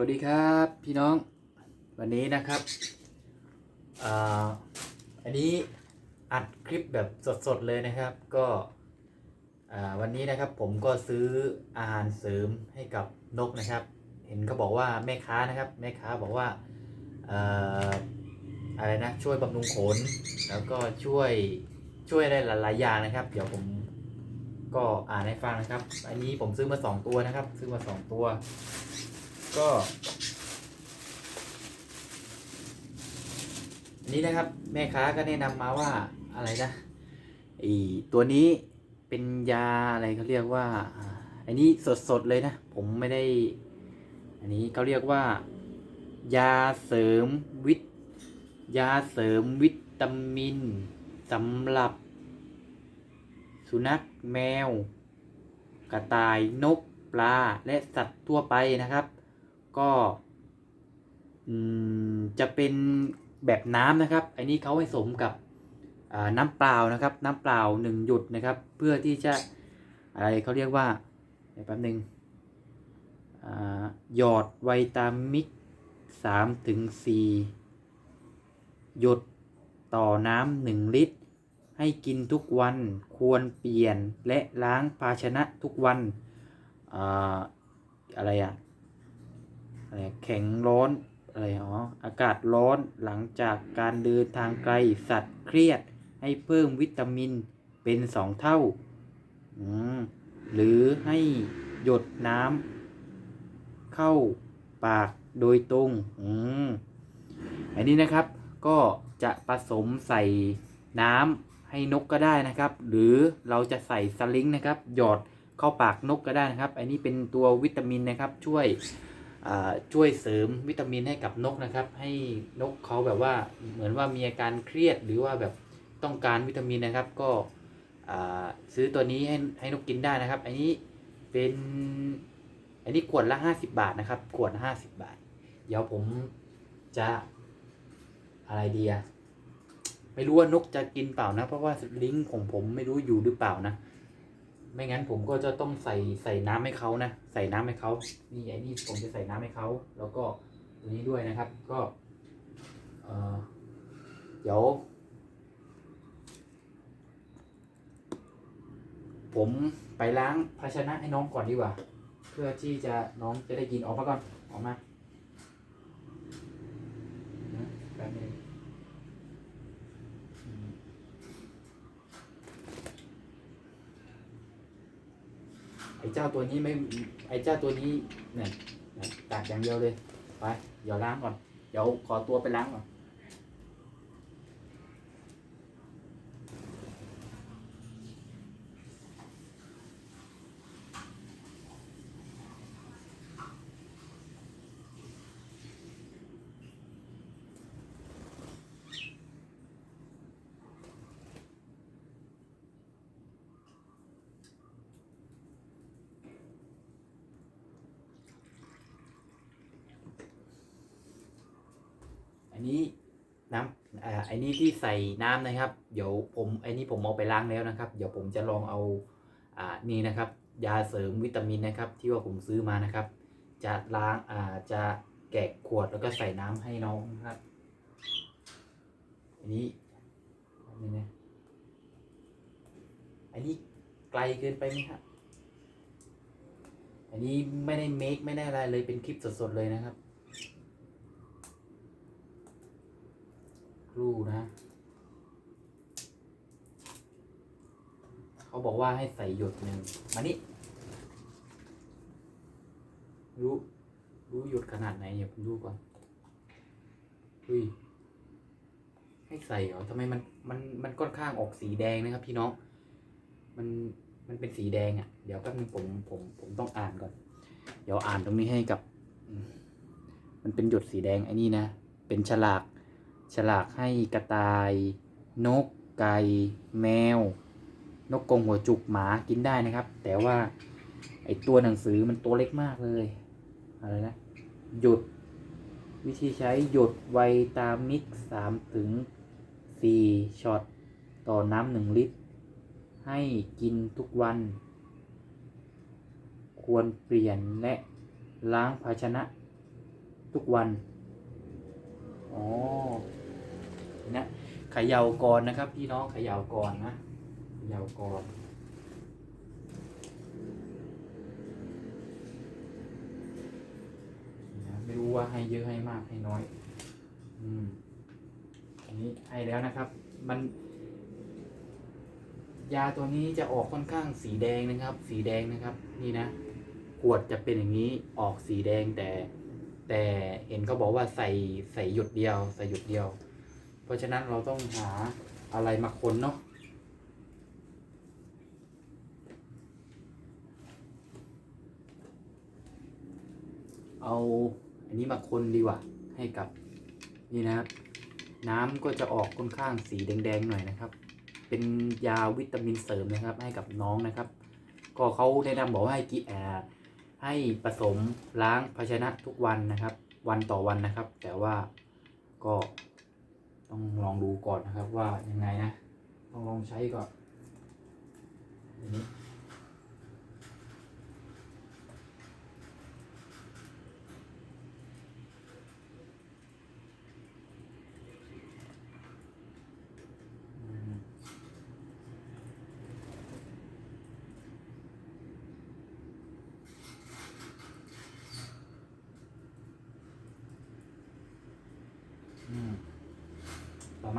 วัสดีครับพี่น้องวันนี้นะครับอ,อันนี้อัดคลิปแบบสดๆเลยนะครับ ก็วันนี้นะครับผมก็ซื้ออาหารเสริมให้กับนกนะครับ เห็นเขาบอกว่าแม่ค้านะครับแม่ค้าบอกว่าอะไรนะช่วยบำรุงขน แล้วก็ช่วยช่วยได้หลายๆอย่างนะครับ เดี๋ยวผมก็อ่านให้ฟังนะครับ อันนี้ผมซื้อมาสองตัวนะครับ ซื้อมาสองตัว ก็อันนี้นะครับ แม่ค้าก็แนะนำมาว่าอะไรนะไอตัวนี้เป็นยาอะไรเขาเรียกว่าอ่า อันนี้สดๆเลยนะ ผมไม่ได้ อันนี้เขาเรียกว่า ยาเสริมวิตยาเสริมวิตามินสำหรับ สุนัขแมว กระต่ายนกปลาและสัตว์ทั่วไปนะครับ ก็จะเป็นแบบน้ำนะครับ อันนี้เขาให้สมกับน้ำเปล่านะครับ น้ำเปล่าหนึ่งหยดนะครับ เพื่อที่จะอะไรเขาเรียกว่าเดี๋ยวแป๊บหนึ่งหยอดไวตามิกสามถึงสี่หยดต่อน้ำหนึ่งลิตร ให้กินทุกวันควรเปลี่ยนและล้างภาชนะทุกวันออะไรอะ อะไรแข็งร้อนอะไรอ๋ออากาศร้อนหลังจากการเดินทางไกลสัตว์เครียด ให้เพิ่มวิตามินเป็นสองเท่าอหรือให้หยดน้ำเข้าปากโดยตรงอืมอันนี้นะครับก็จะผสมใส่น้ำให้นกก็ได้นะครับ หรือเราจะใส่สลิงนะครับ หยอดเข้าปากนกก็ได้นะครับ อันนี้เป็นตัววิตามินนะครับช่วย ช่วยเสริมวิตามินให้กับนกนะครับ ให้นกเขาแบบว่าเหมือนว่ามีอาการเครียดหรือว่าแบบต้องการวิตามินนะครับ ก็ซื้อตัวนี้ให้ให้นกกินได้นะครับ อันนี้เป็นอันนี้ขวดละห้าสิบาทนะครับ ขวดละห้าสิบาท เดี๋ยวผมจะอะไรดีอะไม่รู้ว่านกจะกินเปล่านะ เพราะว่าลิงก์ของผมไม่รู้อยู่หรือเปล่านะ ไม่งั้นผมก็จะต้องใส่ใส่น้ำให้เขานะ ใส่น้ำให้เขานี่ไอ้นี่ผมจะใส่น้ำให้เขาแล้วก็ตัวนี้ด้วยนะครับ ก็เออเดี๋ยว ผมไปล้างภาชนะให้น้องก่อนดีกว่า เพื่อที่จะน้องจะได้กินออกมาก่อนออกมาแป๊บนึงอืมไอ้ เจ้าตัวนี้ไม่ไอ้เจ้าตัวนี้เนี่ยเนี่ยตัดอย่างเดียวเลยไปเดี๋ยวล้างก่อนเดี๋ยวขอตัวไปล้างก่อน อันนี้น้ำอ่าอันนี้ที่ใส่น้ำนะครับ เดี๋ยวผมอันนี้ผมเอาไปล้างแล้วนะครับ เดี๋ยวผมจะลองเอาอ่านี่นะครับ ยาเสริมวิตามินนะครับ ที่ว่าผมซื้อมานะครับ จะล้างอ่าจะแกะขวดแล้วก็ใส่น้ำให้น้องนะครับอันนี้นนี้นะอันนี้ไกลเกินไปไหมครับอันนี้ไม่ได้เมคไม่ได้อะไรเลยเป็นคลิปสดๆเลยนะครับ ค รูนะ เขาบอกว่าให้ใส่หยดหนึ่งมานี่รู้ รู้หยดขนาดไหนเดี๋ยผมดูก่อนเฮ้ยให้ใส่เหรอทำไมมันมันมันค่อนข้างออกสีแดงนะครับ พี่น้อง มันมันเป็นสีแดงอะ่ะ เดี๋ยวแป๊บนึงผมผมผมต้องอ่านก่อน เดี๋ยวอ่านตรงนี้ให้กับ มันเป็นหยดสีแดงไอ้นี่นะ เป็นฉลาก ฉลากให้กระต่าย นก ไก่ แมว นกกรงหัวจุกหมากินได้นะครับ แต่ว่าไอตัวหนังสือมันตัวเล็กมากเลย อะไรนะ หยุดวิธีใช้หยดไวตามิกสามถึงสี่ช็อต ต่อน้ำหนึ่งลิตร ให้กินทุกวัน ควรเปลี่ยนและล้างภาชนะทุกวัน อ๋อนะขย่าก่อนนะครับ พี่น้องขย่าก่อนนะขย่าก่อนไม่รู้ว่าให้เยอะให้มากให้น้อย อืมอันนี้ให้แล้วนะครับ มัน ยาตัวนี้จะออกค่อนข้างสีแดงนะครับ สีแดงนะครับ นี่นะขวดจะเป็นอย่างนี้ออกสีแดงแต่ แต่เห็นเขาบอกว่าใส่ใส่หยดเดียว ใส่หยดเดียว เพราะฉะนั้นเราต้องหาอะไรมาคนเนาะเอาอันนี้มาคนดีกว่าให้กับนี่นะครับ น้ำก็จะออกค่อนข้างสีแดงๆหน่อยนะครับ เป็นยาวิตามินเสริมนะครับ ให้กับน้องนะครับ ก็เขาแนะนำบอกว่าให้กินแอ ให้ผสมล้างภาชนะทุกวันนะครับ วันต่อวันนะครับ แต่ว่าก็ต้องลองดูก่อนนะครับว่ายังไงนะต้องลองใช้ก่อนอันนี้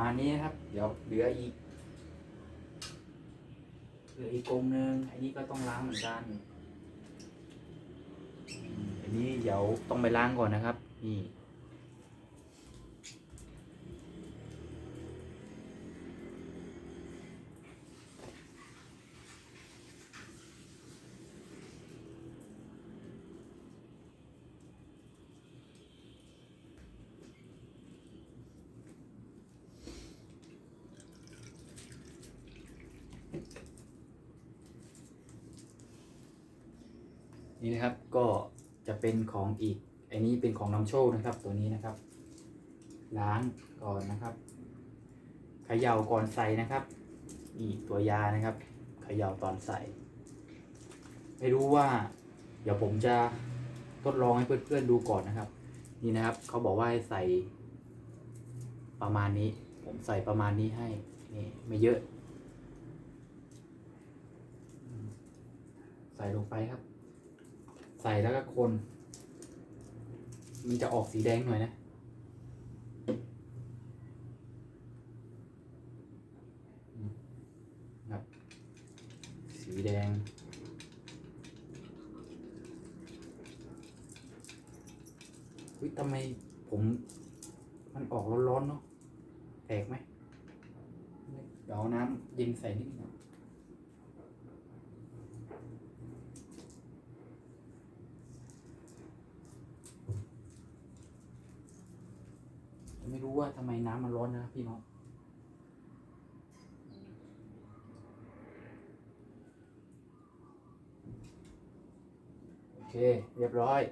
มาณนี้นะครับ เดี๋ยวเหลืออีก เหลืออีกกรงหนึ่งอันนี้ก็ต้องล้างเหมือนกัน อันนี้เดี๋ยวต้องไปล้างก่อนนะครับ นี่ นี่นะครับก็จะเป็นของอีกอันนี้เป็นของนำโชคนะครับตัวนี้นะครับ ล้างก่อนนะครับเขย่าก่อนใส่นะครับนี่ตัวยานะครับเขย่าตอนใส่ ไม่รู้ว่า เดี๋ยวผมจะทดลองให้เพื่อนๆดูก่อนนะครับ นี่นะครับเขาบอกว่าให้ใส่ประมาณนี้ ผมใส่ประมาณนี้ให้นี่ไม่เยอะ ใส่ลงไปครับ ใส่แล้วก็คน มันจะออกสีแดงหน่อยนะ ครับ สีแดง วิทำไมผม มันออกร้อนๆเนาะแปลกไหมเดี๋ยวน้ำเย็นใส่นิดหน่อ ไม่รู้ว่าทำไมน้ำมันร้อนนะพี่น้องโอเค เรียบร้อย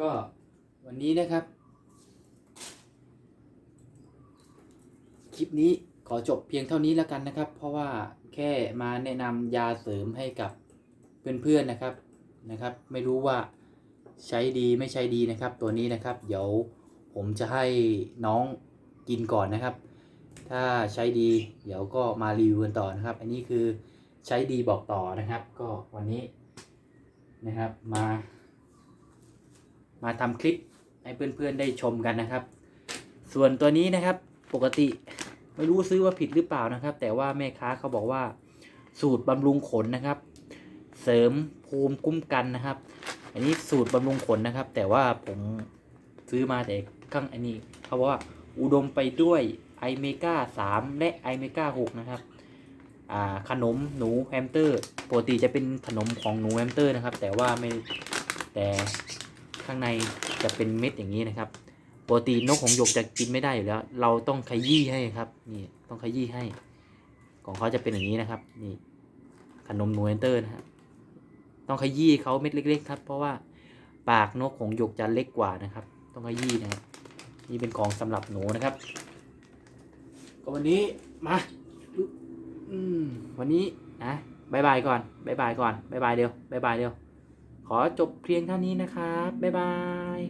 ก็วันนี้นะครับ คลิปนี้ ขอจบเพียงเท่านี้แล้วกันนะครับ เพราะว่าแค่มาแนะนำยาเสริมให้กับเพื่อนๆนะครับนะครับ ไม่รู้ว่าใช้ดีไม่ใช้ดีนะครับ ตัวนี้นะครับเดี๋ยวผมจะให้น้องกินก่อนนะครับ ถ้าใช้ดีเดี๋ยวก็มารีวิวกันต่อนะครับ อันนี้คือใช้ดีบอกต่อนะครับ ก็วันนี้นะครับมา มาทำคลิปให้เพื่อนๆได้ชมกันนะครับ ส่วนตัวนี้นะครับปกติ ไม่รู้ซื้อว่าผิดหรือเปล่านะครับ แต่ว่าแม่ค้าเขาบอกว่า สูตรบำรุงขนนะครับ เสริมภูมิคุ้มกันนะครับ อันนี้สูตรบำรุงขนนะครับ แต่ว่าผมซื้อมาแต่ข้างอันนี้เขาบอกว่าอุดมไปด้วยไอเมก้า3และไอเมก้า6นะครับขนมหนูแฮมสเตอร์ปกติจะเป็นขนมของหนูแฮมสเตอร์นะครับ แต่ว่าไม่แต่ข้างในจะเป็นเม็ดอย่างนี้นะครับ ปกตินกของหยกจะกินไม่ได้อยู่แล้ว เราต้องขยี้ให้ครับ นี่ต้องขยี้ให้ ของเขาจะเป็นอย่างนี้นะครับ นี่ขนมนูเอนเตอร์นะฮะต้องขยี้เขาเม็ดเล็ก ๆ ครับ เพราะว่าปากนกของหยกจะเล็กกว่านะครับ ต้องขยี้นะครับนี่เป็นของสำหรับหนูนะครับ ก็วันนี้มาอืมวันนี้นะบายบายก่อนบายบายก่อนบายบายเดียวบายบายเดียว ขอจบเพียงเท่านี้นะครับบายบาย